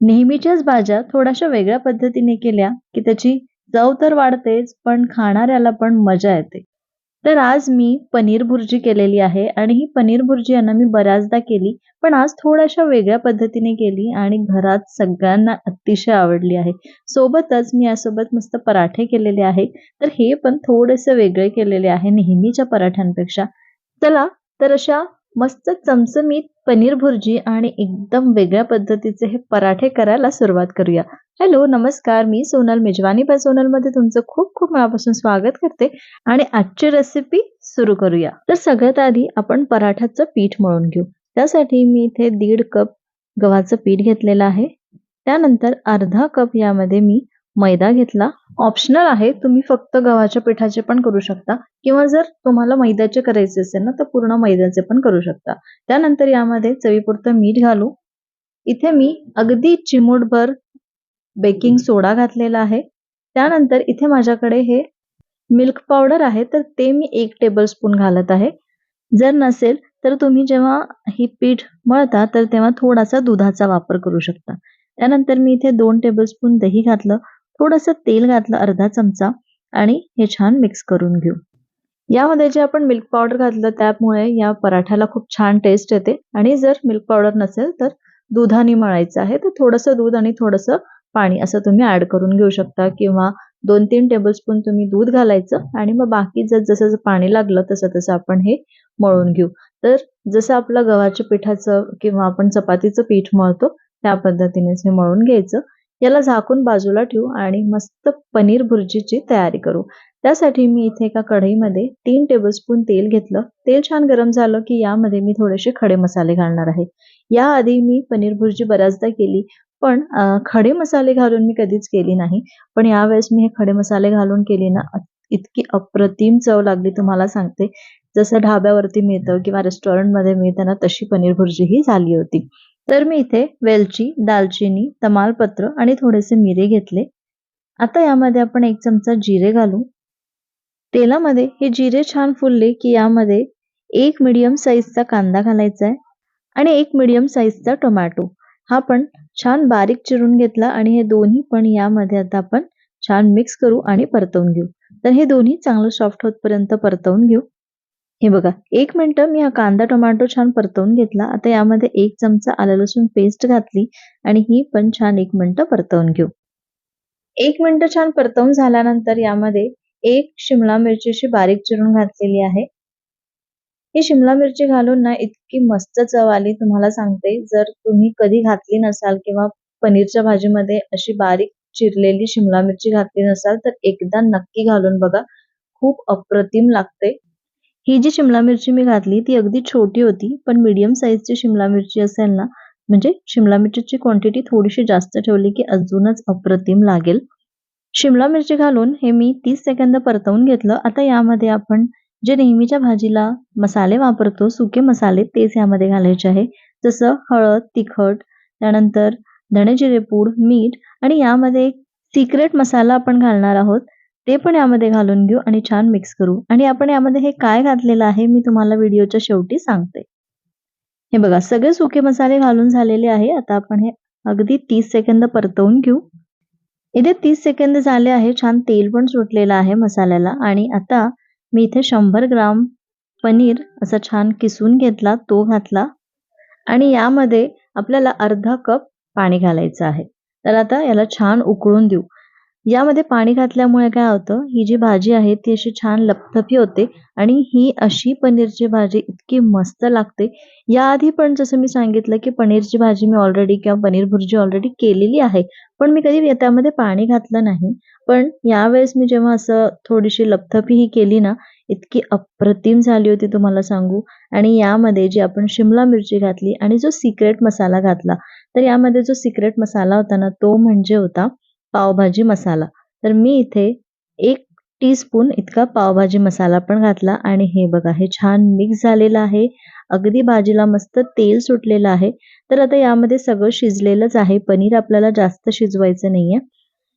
नेहमीच्याच भाज्या थोड्याशा वेगळ्या पद्धतीने केल्या की त्याची चव तर वाढतेच पण खाणाऱ्याला पण मजा येते. तर आज मी पनीर भुर्जी केलेली आहे आणि ही पनीर भुर्जी यांना मी बऱ्याचदा केली पण आज थोड्याशा वेगळ्या पद्धतीने केली आणि घरात सगळ्यांना अतिशय आवडली आहे. सोबतच मी यासोबत मस्त पराठे केलेले आहे तर हे पण थोडेसे वेगळे केलेले आहे नेहमीच्या पराठ्यांपेक्षा. चला तर अशा मस्त चमचमीत पनीर भुर्जी आणि एकदम वेगळ्या पद्धतीचे हे पराठे करायला सुरुवात करूया. हॅलो नमस्कार. मी सोनल मेजवानी. बाय सोनलमध्ये तुमचं खूप खूप मनापासून स्वागत करते आणि आजची रेसिपी सुरू करूया. तर सगळ्यात आधी आपण पराठ्याचं पीठ मळून घेऊ. त्यासाठी मी इथे दीड कप गव्हाचं पीठ घेतलेलं आहे. त्यानंतर अर्धा कप यामध्ये मी मैदा घेतला ऑप्शनल आहे तुम्ही फक्त गव्हाच्या पिठाचे पण करू शकता. किंवा जर तुम्हाला मैद्याचे करायचे असेल ना तर पूर्ण मैद्याचे पण करू शकता. त्यानंतर यामध्ये चवीपुरतं मीठ घालू. इथे मी अगदी चिमूटभर बेकिंग सोडा घातलेला आहे. त्यानंतर इथे माझ्याकडे हे मिल्क पावडर आहे तर ते मी एक टेबल स्पून घालत आहे. जर नसेल तर तुम्ही जेव्हा ही पीठ मळता तर तेव्हा थोडासा दुधाचा वापर करू शकता. त्यानंतर मी इथे दोन टेबलस्पून दही घातलं. थोडंसं तेल घातलं अर्धा चमचा आणि हे छान मिक्स करून घेऊ. यामध्ये जे आपण मिल्क पावडर घातलं त्यामुळे या पराठ्याला खूप छान टेस्ट येते. आणि जर मिल्क पावडर नसेल तर दुधाने मळायचं आहे तर थोडंसं दूध आणि थोडंसं पाणी असं तुम्ही ऍड करून घेऊ शकता. किंवा दोन तीन टेबलस्पून तुम्ही दूध घालायचं आणि मग बाकी जर जसं जसं पाणी लागलं तसं तसं आपण हे मळून घेऊ. तर जसं आपलं गव्हाच्या पिठाचं किंवा आपण चपातीचं पीठ मळतो त्या पद्धतीनेच हे मळून घ्यायचं. याला झाकून बाजूला ठेवू आणि मस्त पनीर भुर्जीची तयारी करू. त्यासाठी मी इथे एका कढईमध्ये तीन टेबलस्पून तेल घेतलं. तेल छान गरम झालं की यामध्ये मी थोडेसे खडे मसाले घालणार आहे. याआधी मी पनीर भुर्जी बऱ्याचदा केली पण खडे मसाले घालून मी कधीच केली नाही. पण यावेळेस मी हे खडे मसाले घालून केली ना इतकी अप्रतिम चव लागली तुम्हाला सांगते. जसं ढाब्यावरती मिळतं किंवा रेस्टॉरंटमध्ये मिळतं ना तशी पनीर भुर्जी ही झाली होती. तर मी इथे वेलची दालचिनी तमालपत्र आणि थोडेसे मिरे घेतले. आता यामध्ये आपण एक चमचा जिरे घालू. तेलामध्ये हे जिरे छान फुलले की यामध्ये एक मिडियम साईजचा कांदा घालायचा आहे आणि एक मिडियम साईजचा टोमॅटो हा पण छान बारीक चिरून घेतला आणि हे दोन्ही पण यामध्ये आता आपण छान मिक्स करू आणि परतवून घेऊ. तर हे दोन्ही चांगलं सॉफ्ट होतपर्यंत परतवून घेऊ. हे बघा एक मिनटं मी हा कांदा टोमॅटो छान परतवून घेतला. आता यामध्ये एक चमचा आलं लसूण पेस्ट घातली आणि ही पण छान एक मिनटं परतवून घेऊ. एक मिनटं छान परतवून झाल्यानंतर यामध्ये एक शिमला मिरची अशी बारीक चिरून घातलेली आहे. ही शिमला मिरची घालून ना इतकी मस्त चव आली तुम्हाला सांगते. जर तुम्ही कधी घातली नसाल किंवा पनीरच्या भाजीमध्ये अशी बारीक चिरलेली शिमला मिरची घातली नसाल तर एकदा नक्की घालून बघा. खूप अप्रतिम लागते. ही जी शिमला मिरची मी घातली ती अगदी छोटी होती पण मीडियम साईजची शिमला मिरची असेल ना म्हणजे शिमला मिरचीची क्वांटिटी थोडीशी जास्त ठेवली की अजूनच अप्रतिम लागेल. शिमला मिरची घालून हे मी तीस सेकंद परतवून घेतलं. आता यामध्ये आपण जे नेहमीच्या भाजीला मसाले वापरतो सुके मसाले तेच यामध्ये घालायचे आहे. जसं हळद तिखट त्यानंतर धणे जिरेपूड मीठ आणि यामध्ये एक सिक्रेट मसाला आपण घालणार आहोत. ते पण यामध्ये घालून घेऊ आणि छान मिक्स करू. आणि आपण यामध्ये हे काय घातलेलं आहे मी तुम्हाला व्हिडिओच्या शेवटी सांगते. हे बघा सगळे सुके मसाले घालून झालेले आहे. आता आपण हे अगदी तीस सेकंद परतवून घेऊ. इथे तीस सेकंद झाले आहे छान तेल पण सुटलेलं आहे मसाल्याला. आणि आता मी इथे शंभर ग्राम पनीर असा छान किसून घेतला तो घातला. आणि यामध्ये आपल्याला अर्धा कप पाणी घालायचं आहे. तर आता याला छान उकळून देऊ. यामध्ये पाणी घातल्यामुळे काय होतं? ही जी भाजी आहे ती अशी छान लपथपी होते आणि ही अशी पनीरची भाजी इतकी मस्त लागते. याआधी पण जसं मी सांगितलं की पनीरची भाजी मी ऑलरेडी किंवा पनीर भुर्जी ऑलरेडी केलेली आहे. पण मी कधी त्यामध्ये पाणी घातलं नाही. पण यावेळेस मी जेव्हा असं थोडीशी लपथपी ही केली ना इतकी अप्रतिम झाली होती तुम्हाला सांगू. आणि यामध्ये जी आपण शिमला मिरची घातली आणि जो सिक्रेट मसाला घातला तर यामध्ये जो सिक्रेट मसाला होता ना तो म्हणजे होता पावभाजी मसाला. तर मी इथे एक टीस्पून इतका पावभाजी मसाला पण घातला आणि हे बघा हे छान मिक्स झालेलं आहे. अगदी भाजीला मस्त तेल सुटलेलं आहे. तर आता यामध्ये सगळं शिजलेलंच आहे. पनीर आपल्याला जास्त शिजवायचं नाहीये.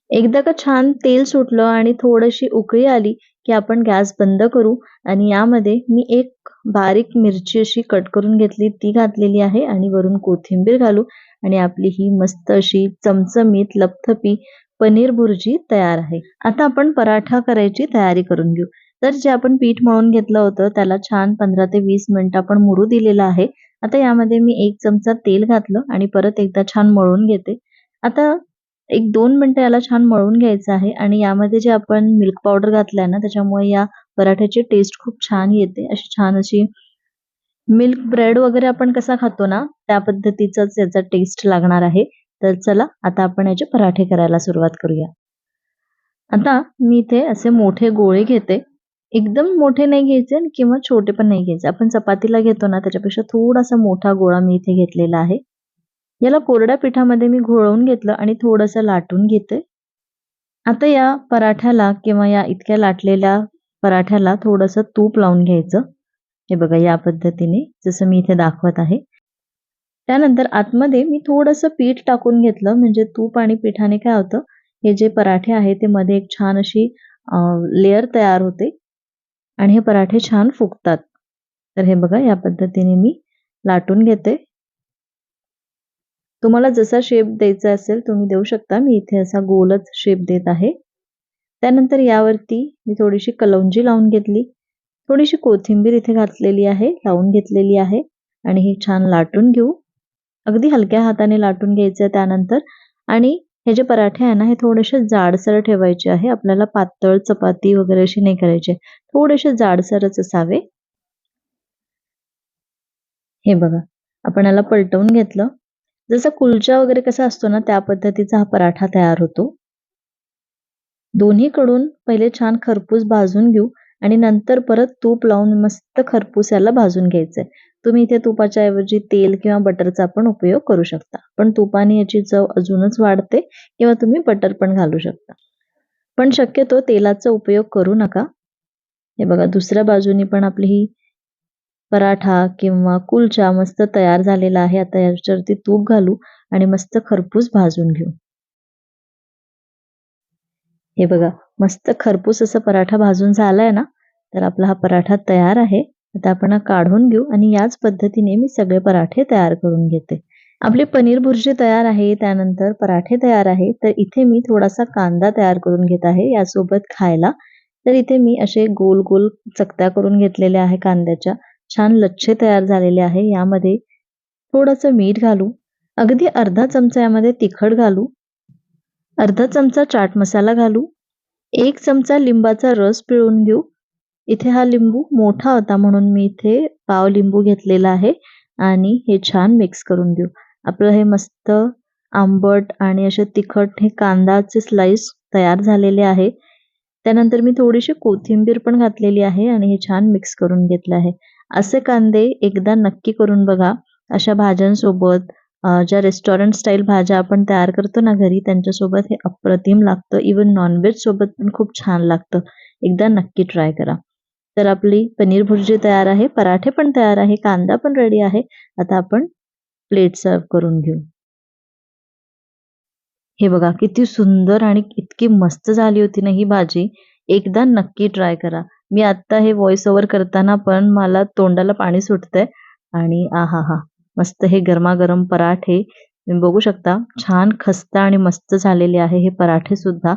एकदा का छान तेल सुटलं आणि थोडीशी उकळी आली की आपण गॅस बंद करू आणि यामध्ये मी एक बारीक मिरची अशी कट करून घेतली. ती घातलेली आहे आणि वरून कोथिंबीर घालू आणि आपली ही मस्त अशी चमचमीत लपथपी पनीर भुर्जी तयार आहे. आता आपण पराठा करायची तयारी करून घेऊ. तर जे आपण पीठ मळून घेतलं होतं त्याला छान पंधरा ते वीस मिनिट आपण मुरू दिलेलं आहे. आता यामध्ये मी एक चमचा तेल घातलं आणि परत एकदा छान मळून घेते. आता एक दोन मिनिटं याला छान मळून घ्यायचं आहे आणि यामध्ये जे आपण मिल्क पावडर घातलाय ना त्याच्यामुळे या पराठ्याची टेस्ट खूप छान येते. अशी छान अशी मिल्क ब्रेड वगैरे आपण कसा खातो ना त्या पद्धतीचाच याचा टेस्ट लागणार आहे. तर चला आता आपण याचे पराठे करायला सुरुवात करूया. आता मी इथे असे मोठे गोळे घेते. एकदम मोठे नाही घ्यायचे किंवा छोटे पण नाही घ्यायचे. आपण चपातीला घेतो ना त्याच्यापेक्षा थोडासा मोठा गोळा मी इथे घेतलेला आहे. याला कोरड्या पिठामध्ये मी घोळवून घेतलं आणि थोडंसं लाटून घेते. आता या पराठ्याला किंवा या इतक्या लाटलेल्या पराठ्याला थोडंसं तूप लावून घ्यायचं. हे बघा या पद्धतीने जसं मी इथे दाखवत आहे. त्यानंतर आतमध्ये मी थोडंसं पीठ टाकून घेतलं. म्हणजे तूप आणि पिठाने काय होतं हे जे पराठे आहे ते मध्ये एक छान अशी लेअर तयार होते. आणि हे पराठे छान फुगतात. तर हे बघा या पद्धतीने मी लाटून घेते. तुम्हाला जसा शेप द्यायचा असेल तुम्ही देऊ शकता. मी इथे असा गोलच शेप देत आहे. त्यानंतर यावरती मी थोडीशी कलौंजी लावून घेतली. थोडीशी कोथिंबीर इथे घातलेली आहे लावून घेतलेली आहे. आणि हे छान लाटून घेऊ. अगदी हलक्या हाताने लाटून घ्यायचं त्यानंतर. आणि हे जे पराठे आहे ना हे थोडेसे जाडसर ठेवायचे आहे. आपल्याला पातळ चपाती वगैरे अशी नाही करायचे. थोडेसे जाडसरच असावे. हे बघा आपण याला पलटवून घेतलं. जसं कुलचा वगैरे कसा असतो ना त्या पद्धतीचा हा पराठा तयार होतो. दोन्हीकडून पहिले छान खरपूस भाजून घेऊ आणि नंतर परत तूप लावून मस्त खरपूस याला भाजून घ्यायचंय. तुम्ही इथे तुपाच्या ऐवजी तेल किंवा बटरचा पण उपयोग करू शकता. पण तुपाने याची चव अजूनच वाढते किंवा तुम्ही बटर पण घालू शकता. पण शक्यतो तेलाचा उपयोग करू नका. हे बघा दुसऱ्या बाजूनी पण आपली ही पराठा किंवा कुलचा मस्त तयार झालेला आहे. आता याच्यावरती तूप घालू आणि मस्त खरपूस भाजून घेऊ. हे बघा मस्त खरपूस असा पराठा भाजून झालाय ना तर आपला हा पराठा तयार आहे. आता आपण काढून घेऊ आणि याच पद्धतीने मी सगळे पराठे तयार करून घेते. आपले पनीर भुर्जी तयार आहे त्यानंतर पराठे तयार आहे. तर इथे मी थोडासा कांदा तयार करून घेत आहे यासोबत खायला. तर इथे मी असे गोल गोल चकत्या करून घेतलेल्या आहे कांद्याच्या. छान लच्छे तयार झालेले आहे. यामध्ये थोडंसं मीठ घालू. अगदी अर्धा चमचा यामध्ये तिखट घालू. अर्धा चमचा चाट मसाला घालू. एक चमचा लिंबाचा रस पिळून घेऊ. इथे हा लिंबू मोठा होता म्हणून मी इथे पाव लिंबू घेतलेला आहे आणि हे छान मिक्स करून घेऊ. आपलं हे मस्त आंबट आणि असे तिखट हे कांदाचे स्लाइस तयार झालेले आहे. त्यानंतर मी थोडीशी कोथिंबीर पण घातलेली आहे आणि हे छान मिक्स करून घेतलं आहे. असे कांदे एकदा नक्की करून बघा. अशा भाज्यांसोबत ज्या रेस्टॉरंट स्टाईल भाज्या आपण तयार करतो ना घरी त्यांच्यासोबत हे अप्रतिम लागतं. इवन नॉनव्हेज सोबत पण खूप छान लागतं. एकदा नक्की ट्राय करा. तर आपली पनीर भुर्जी तयार आहे पराठे पण तयार आहे कांदा पण रेडी आहे. आता आपण प्लेट सर्व करून घेऊ. हे बघा किती सुंदर आणि इतकी मस्त झाली होती ना ही भाजी. एकदा नक्की ट्राय करा. मी आता हे व्हॉइस ओव्हर करताना पण मला तोंडाला पाणी सुटतंय आणि आहा हा मस्त हे गरमागरम पराठे. तुम्ही बघू शकता छान खस्ता आणि मस्त झालेले आहे हे पराठे सुद्धा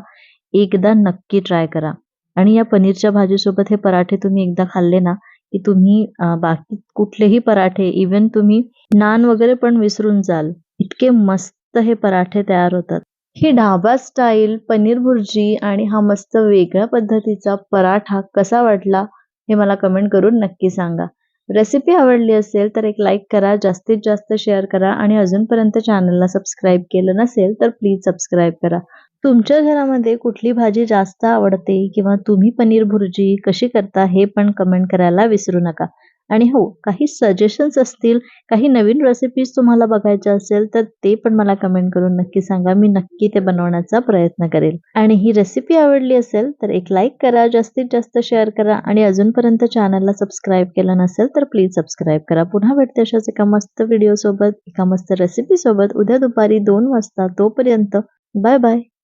एकदा नक्की ट्राय करा. आणि या पनीरच्या भाजीसोबत हे पराठे तुम्ही एकदा खाल्ले ना की तुम्ही बाकी कुठलेही पराठे इवन तुम्ही नान वगैरे पण विसरून जाल. इतके मस्त हे पराठे तयार होतात. ही ढाबा स्टाईल पनीर भुर्जी आणि हा मस्त वेगळ्या पद्धतीचा पराठा कसा वाटला हे मला कमेंट करून नक्की सांगा. रेसिपी आवडली असेल तर एक लाईक करा जास्तीत जास्त शेअर करा आणि अजूनपर्यंत चॅनलला सबस्क्राईब केलं नसेल तर प्लीज सबस्क्राईब करा. तुमच्या घरामध्ये कुठली भाजी जास्त आवडते किंवा तुम्ही पनीर भुर्जी कशी करता हे पण कमेंट करायला विसरू नका. आणि हो काही सजेशन्स असतील काही नवीन रेसिपीज तुम्हाला बघायच्या असेल तर ते पण मला कमेंट करून नक्की सांगा. मी नक्की ते बनवण्याचा प्रयत्न करेल. आणि ही रेसिपी आवडली असेल तर एक लाईक करा जास्तीत जास्त शेअर करा आणि अजूनपर्यंत चॅनलला सबस्क्राईब केलं नसेल तर प्लीज सबस्क्राईब करा. पुन्हा भेटते अशाच एका मस्त व्हिडिओसोबत एका मस्त रेसिपी सोबत उद्या दुपारी दोन वाजता तोपर्यंत. Bye bye